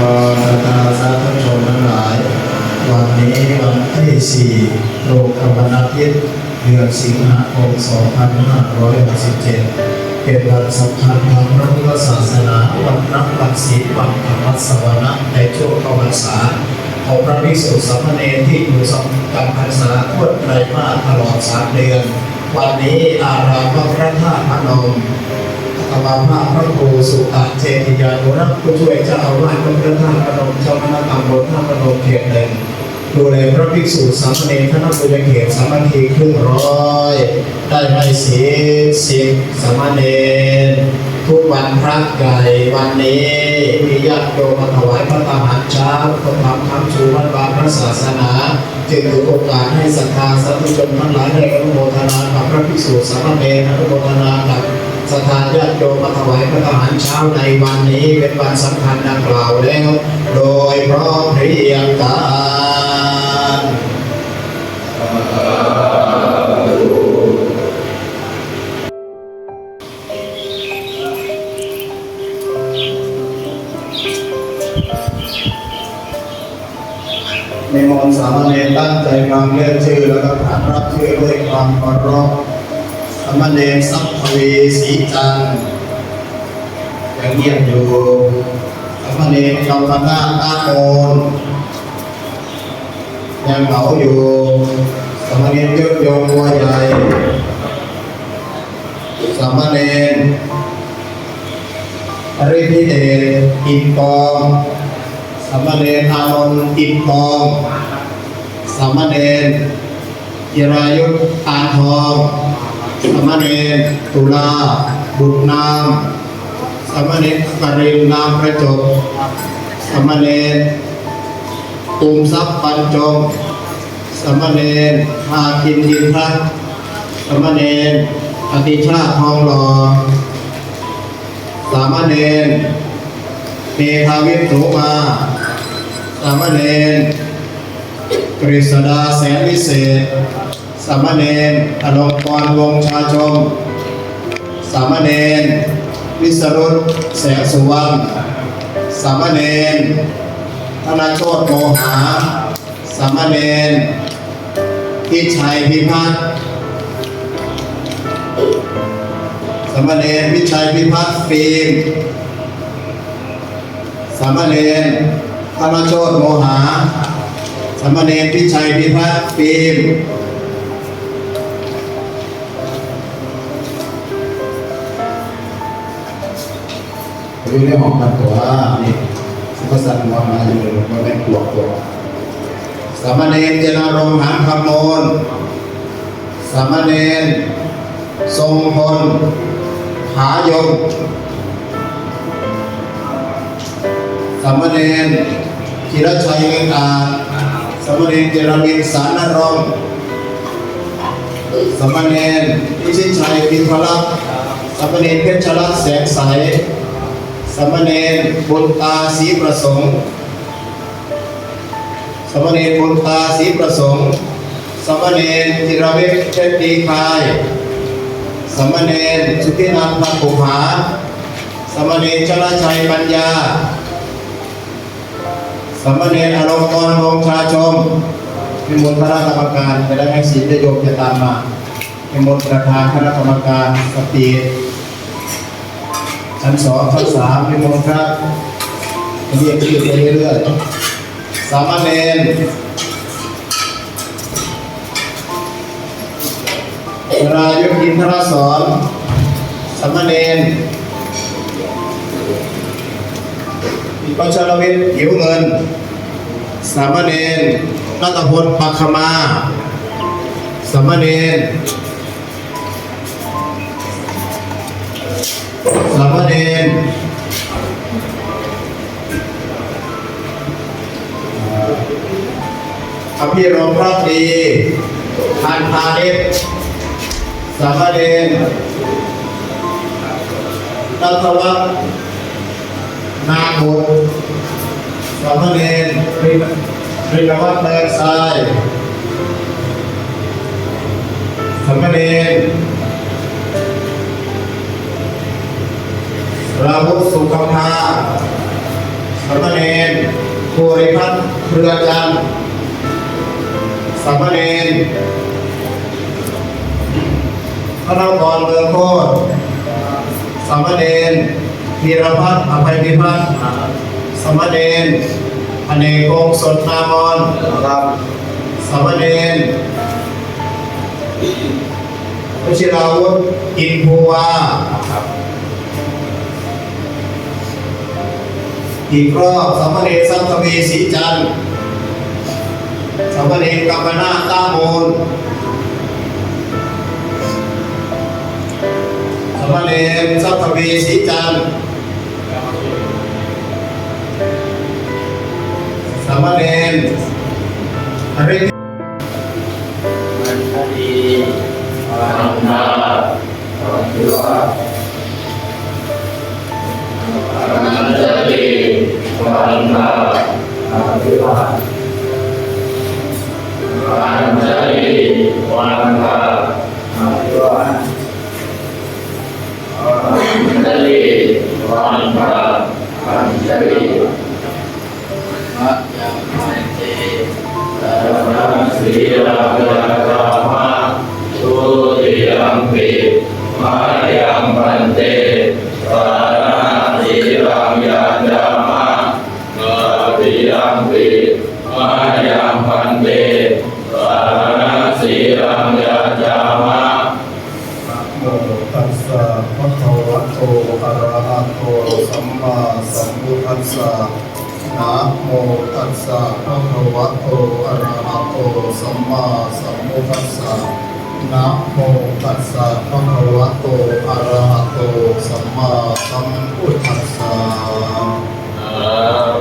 รนาสาธุชนทั้งหลาย วันนี้วันที่สี่โลกวันอาทิตย์เดือนสิงหาคม2567เป็นวันสำคัญทางพระพุทธศาสนาวันนับวันศีลวันธรรมสวนะในช่วงเข้าพรรษาของพระภิกษุสามเณรที่อยู่สำจำพันษาพวดไตรมาสตลอดสามเดือน วันนี้อารามพระธาตุพนม ธรรมภาพพระครูสุตะเจติยานุรักษ์ผู้ช่วยเจ้าอาวาสวัดพระธาตุพนมเจ้าคณะตำบลท่าพนมเขตหนึ่งดูแลพระภิกษุสามเณรคณะบุญเขตสามัคคีครึ่งร้อยได้ให้ศีลสิบสามเณรทุกวันพระใหญ่วันนี้มีญาติโยมมาถวายพระตาหารเช้าคนทำคำชูวัดวาพระศาสนา จึงถือโอกาสให้ศรัทธาสาธุชนทั้งหลายได้อนุโมทนากับพระภิกษุสามเณรอนุโมทนากับ สถานญาติโยมมาถวายพระทหารเช้าในวันนี้เป็นวันสำคัญดังกล่าวแล้ว โดยพร้อมเพรียงกันในมนต์สามเณรตั้งใจฟังเรียกชื่อแล้วก็ขานรับชื่อด้วยความเคารพ สามเณรสัพพวีสีจันยังเงียบอยู่สามเณรกำลังหน้าตาโอนยังเหงาอยู่สามเณรยศโยมวัวใหญ่สามเณรอริพิเดชอินกองสามเณรอานนท์อินทองสามเณรจิรายุทธตานทอง สมณรตุลาบุตรนามสมณรกรินนามประจบสมณรตุมทรัพย์ปัญจงสมณรพาคินยินพัฒสมณรอติชาทองหล่อสามเณรเมธาวิทย์โสมาสามเณรกฤษดาแสนวิเศษ สามเณรอลงกรวงชาชม สามเณรวิสรุตแสงสุวรรณ สามเณรธนโชตโมหา สามเณรพิชัยพิพัฒน์สามเณรพิชัยพิพัฒน์ฟิล์มสามเณรธนโชตโมหา สามเณรพิชัยพิพัฒน์ฟิล์ม อยู่ในห้องกันตัวนี่สุภาษัตว์มองมาอยู่เลยว่าไม่กลัวกลัวสามเณรเจนารงค์หางคำโมลสามเณรทรงพลหายงสามเณรธีรชัยเงินอาสามเณรเจรมินสานรงค์สามเณรพิชิตชัยพิพลักษ์สามเณรเพชรรัตน์แสงใส สมเณรบุญตาศรีประสงค์ สมเณรบุญตาศรีประสงค์ สมเณรจิรวิทย์เชตีคาย สมเณรสุธินันท์พันธุภาสามเณรชลชัยปัญญา สมเณรอารมณ์กรวงชาชมเป็นมนต์คณะกรรมการจะได้ให้ศีลได้โยมจะตามมาเป็นมนต์ประธานคณะกรรมการสตี ชั้นสองชั้นสามเป็นมนต์ครับเรียกชื่อไปเรื่อยๆสามเณรรายุทธินทรสอนสามเณรมีปัญชรวิทย์ผิวเงิน สามเณรนัตพลปัคมา สามเณร สามเณรอภิรมพระดีทานพาณิชย์สามเณรนัทวัฒนาบุตรสามเณรรินริวัฒน์เดินทรายสามเณร ราวุธสุขภาสามเณรภูริพัฒน์เครือจันทร์สามเณรพระนครเมืองโคตรสามเณรพีรพัฒน์อภัยพิพัฒน์สามเณรอเนกงศ์สดนามอนครับสามเณรวชิราวุธอินภูวาครับ อีกรอบสามเณรสัมภเวสีจันทร์สามเณรกัมปนาตามูลสามเณรสัมภเวสีจันทร์สามเณรอริยมันคดีวันนาวันที่ว่ามันจะ ดีวันนาวันที่ว่ามันจะดีวันนาวันที่ว่ามันจะดีวันนาวันจะดีมะยังไม่เตสีลังกามาทุติยมปิมายังพันเตปานาสีลังยาจามะนา ติยมปิมายังพันเตปานาสีลังยาจามะนะโมตัสสะภะคะวะโตอะระหะโตสัมมาสัมพุทธัสสะนะโมตัสสะภะคะวะโตอะระหะโตสัมมาสัมพุทธัสสะนะโมตัสสะภะคะวะโตอะระหะโตสัมมาสัมพุทธัสสะ น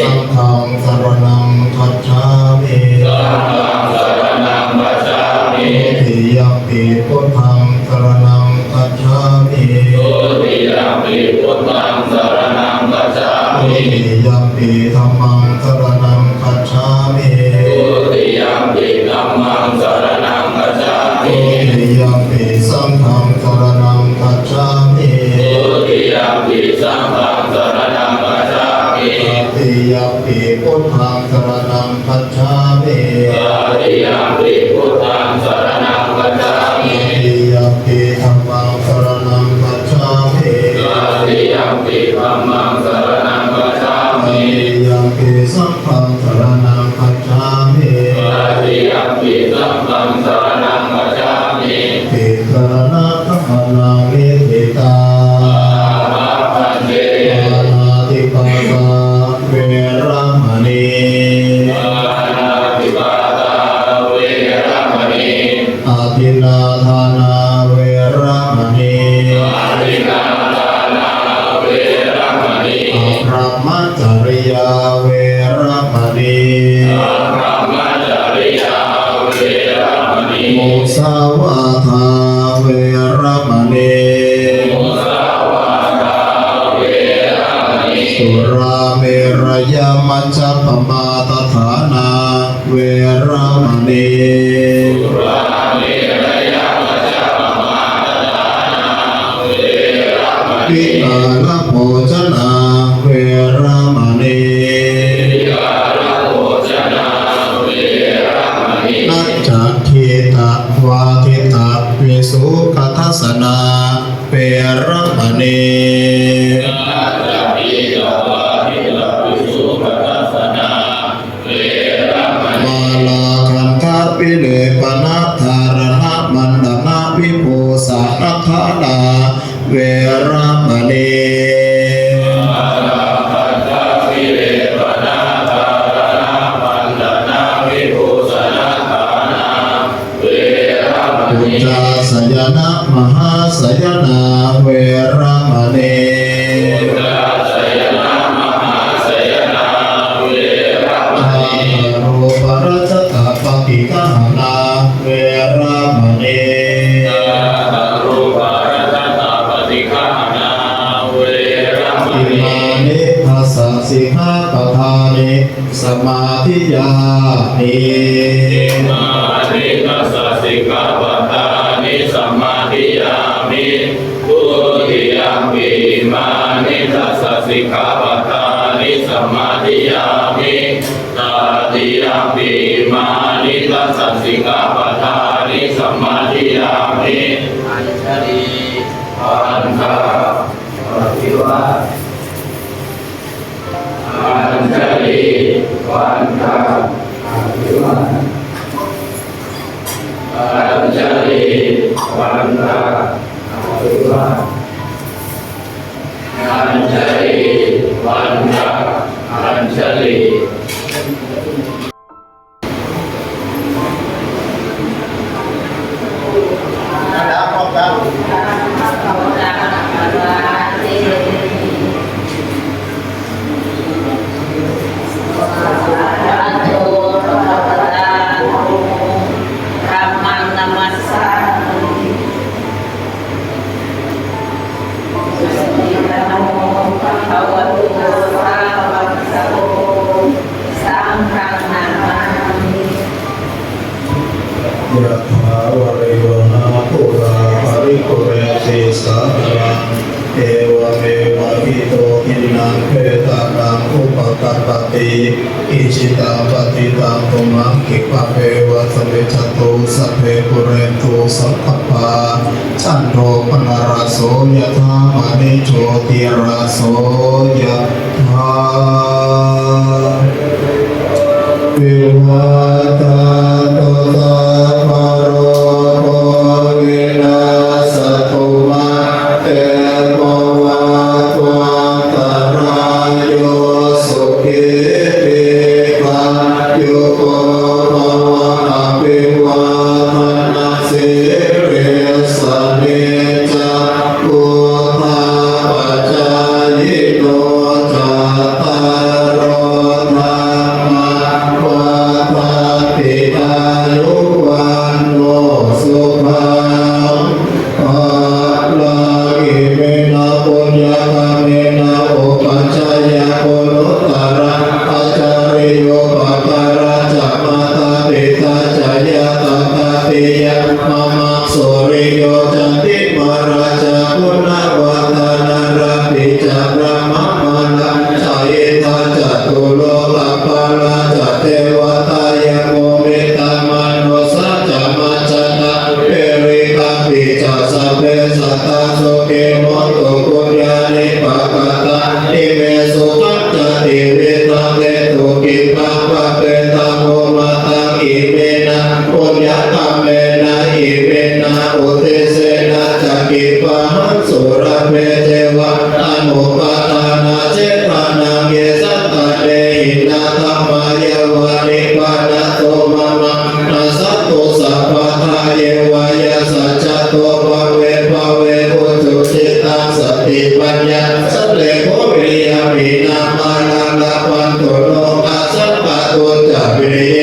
สังฆังสรณังคัจฉามิสังฆังสรณังคัจฉามิทิยัมปิพุทธังสรณังคัจฉามิทุติยมปิพุทธังสรณังคัจฉามิทิยัมปิธรรมังสรณัง พุทธังสรณังคัจฉา มุ Anjali, Wanda, Anjali, Anjali, Wanda, Anjali, bir ปุญญากรรเมนะอิเวนะอเทเสนะจักิปะหังสุรเมเทวะอนุปาทนาเจตนาเกสัตตเดหินาธมายวันิปานโตมะนาสัตตสัพพะาเยวายาสัจโตภเวภเวหุจุจิตัสติปัญญาสเลโกวิริยมินามานาปันตุโลกาสัพพะตุจาวิ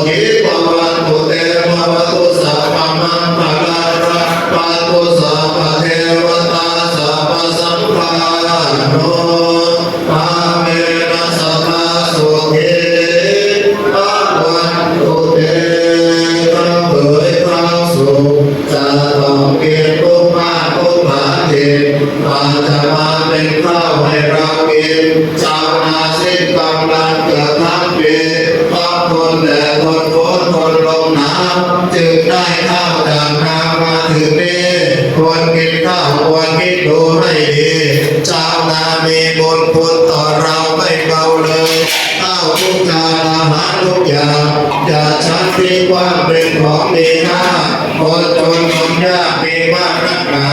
โมีบุญคุณต่อเราไม่เบาเลยข้าวทุกจานอาหารทุกอย่างอย่าชักทิ้งว่าเป็นของดีนะคนจนคนยากมีมากนักหนา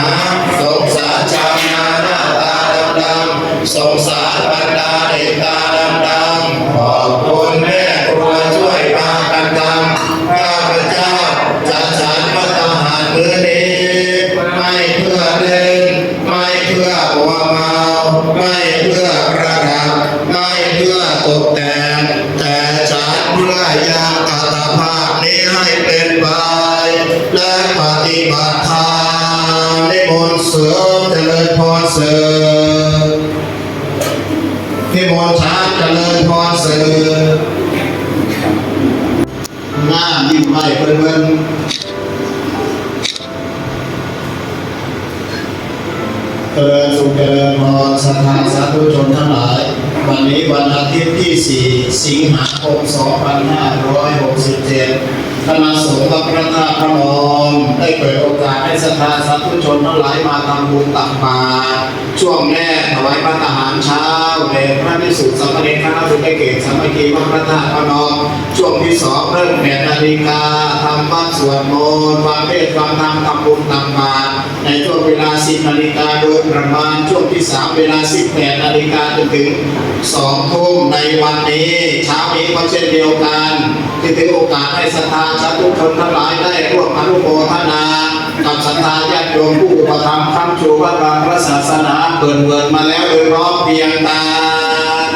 สงสารชาวนาหน้าตาดำๆสงสารบรรดาเด็กตาดำๆขอบคุณแม่ครัวช่วยพากันทำข้าพเจ้าจะฉันพระทหารมื้อ สริมเจริญพรเสริมนิมนช้างเจริญพรเสริมหน้ายิ้มไม่เพลินเจริญสุขเจริญพรสัทธาสาธุชนทั้งหลาย วันนี้วันอาทิตย์ที่ 4 สิงหาคม 2567 คณะสงฆ์วัดพระธาตุพระนมได้เปิดโอกาสให้สัทธาสาธุชนทั้งหลายมาทำบุญตักบาตรช่วงแรกถวายพระทหารเช้าแด่พระนิสุทธิ์สมเณรคณะสุเกศสามัคคีวัดพระธาตุพระนม วงที่สองเริ่มแปดนาฬิกาทำวัดสวดมนต์ฟังเทศฟังธรรมทำบุญตักบาตรในช่วงเวลา10นาฬิกาโดยประมาณช่วงที่3เวลา18นาฬิกาจนถึง2ทุ่มในวันนี้เช้านี้ก็เช่นเดียวกันที่ถือโอกาสให้ศรัทธาชาทุกคนทั้งหลายได้ร่วมอนุโมทนากับศรัทธาญาติโยมผู้อุปถัมภ์คำชูวัดวาพระศาสนาเปิดเปิดมาแล้วโดยรอมเพียงกัน